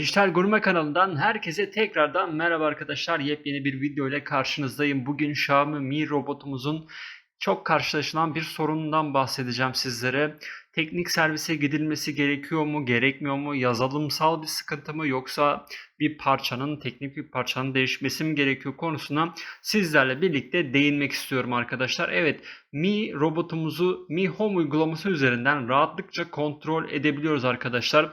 Dijital Gurme kanalından herkese tekrardan merhaba arkadaşlar. Yepyeni bir video ile karşınızdayım. Bugün Xiaomi Mi robotumuzun çok karşılaşılan bir sorunundan bahsedeceğim sizlere. Teknik servise gidilmesi gerekiyor mu, gerekmiyor mu? Yazılımsal bir sıkıntı mı yoksa bir parçanın, teknik bir parçanın değişmesi mi gerekiyor konusuna sizlerle birlikte değinmek istiyorum arkadaşlar. Evet, Mi robotumuzu Mi Home uygulaması üzerinden rahatlıkça kontrol edebiliyoruz arkadaşlar.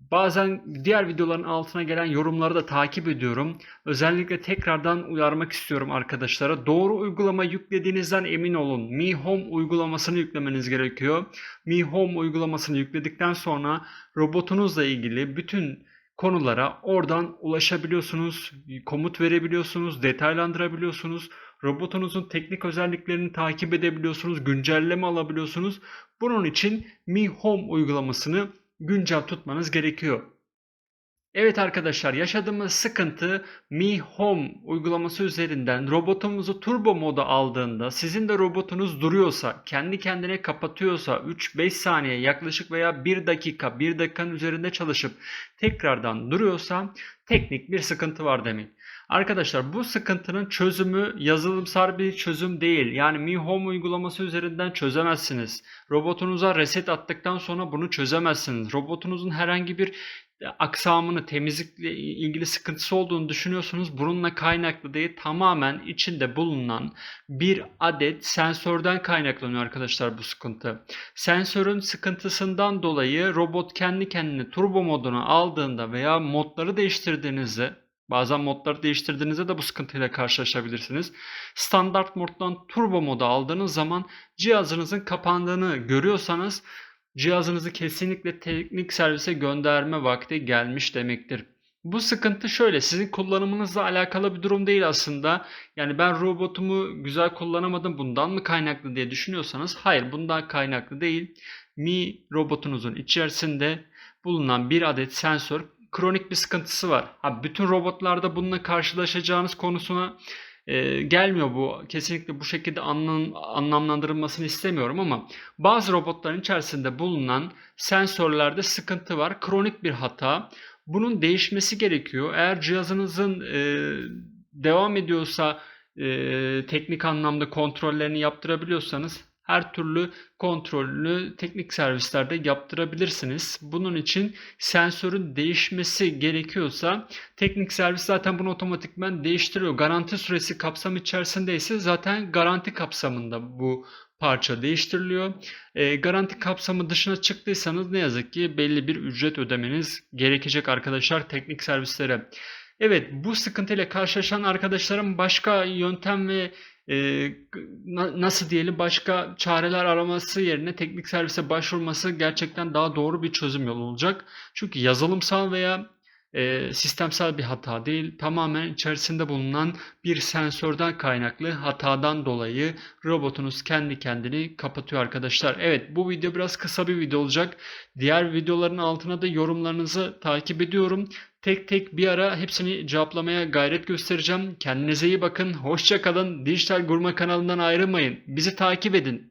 Bazen diğer videoların altına gelen yorumları da takip ediyorum. Özellikle tekrardan uyarmak istiyorum arkadaşlara. Doğru uygulama yüklediğinizden emin olun. Mi Home uygulamasını yüklemeniz gerekiyor. Mi Home uygulamasını yükledikten sonra robotunuzla ilgili bütün konulara oradan ulaşabiliyorsunuz, komut verebiliyorsunuz, detaylandırabiliyorsunuz. Robotunuzun teknik özelliklerini takip edebiliyorsunuz, güncelleme alabiliyorsunuz. Bunun için Mi Home uygulamasını güncel tutmanız gerekiyor. Evet arkadaşlar yaşadığımız sıkıntı Mi Home uygulaması üzerinden robotumuzu turbo moda aldığında sizin de robotunuz duruyorsa kendi kendine kapatıyorsa 3-5 saniye yaklaşık veya 1 dakika 1 dakikanın üzerinde çalışıp tekrardan duruyorsa teknik bir sıkıntı var demek. Arkadaşlar bu sıkıntının çözümü yazılımsal bir çözüm değil. Yani Mi Home uygulaması üzerinden çözemezsiniz. Robotunuza reset attıktan sonra bunu çözemezsiniz. Robotunuzun herhangi bir aksamını, temizlikle ilgili sıkıntısı olduğunu düşünüyorsunuz. Bununla kaynaklı değil, tamamen içinde bulunan bir adet sensörden kaynaklanıyor arkadaşlar bu sıkıntı. Sensörün sıkıntısından dolayı robot kendi kendine turbo moduna aldığında veya modları değiştirdiğinizde Bazen modları değiştirdiğinizde de bu sıkıntıyla karşılaşabilirsiniz. Standart moddan turbo moda aldığınız zaman cihazınızın kapandığını görüyorsanız cihazınızı kesinlikle teknik servise gönderme vakti gelmiş demektir. Bu sıkıntı şöyle sizin kullanımınızla alakalı bir durum değil aslında. Yani ben robotumu güzel kullanamadım bundan mı kaynaklı diye düşünüyorsanız hayır bundan kaynaklı değil. Mi robotunuzun içerisinde bulunan bir adet sensör kronik bir sıkıntısı var. Ha, bütün robotlarda bununla karşılaşacağınız konusuna e, gelmiyor bu. Kesinlikle bu şekilde anlam, anlamlandırılmasını istemiyorum ama bazı robotların içerisinde bulunan sensörlerde sıkıntı var. Kronik bir hata. Bunun değişmesi gerekiyor. Eğer cihazınızın e, devam ediyorsa e, teknik anlamda kontrollerini yaptırabiliyorsanız her türlü kontrolünü teknik servislerde yaptırabilirsiniz. Bunun için sensörün değişmesi gerekiyorsa teknik servis zaten bunu otomatikman değiştiriyor. Garanti süresi kapsam içerisindeyse zaten garanti kapsamında bu parça değiştiriliyor. E, garanti kapsamı dışına çıktıysanız ne yazık ki belli bir ücret ödemeniz gerekecek arkadaşlar teknik servislere. Evet bu sıkıntıyla karşılaşan arkadaşlarım başka yöntem ve e, nasıl diyelim başka çareler araması yerine teknik servise başvurması gerçekten daha doğru bir çözüm yolu olacak. Çünkü yazılımsal veya e, sistemsel bir hata değil tamamen içerisinde bulunan bir sensörden kaynaklı hatadan dolayı robotunuz kendi kendini kapatıyor arkadaşlar. Evet bu video biraz kısa bir video olacak. Diğer videoların altına da yorumlarınızı takip ediyorum. Tek tek bir ara hepsini cevaplamaya gayret göstereceğim. Kendinize iyi bakın. Hoşça kalın. Dijital Gurme kanalından ayrılmayın. Bizi takip edin.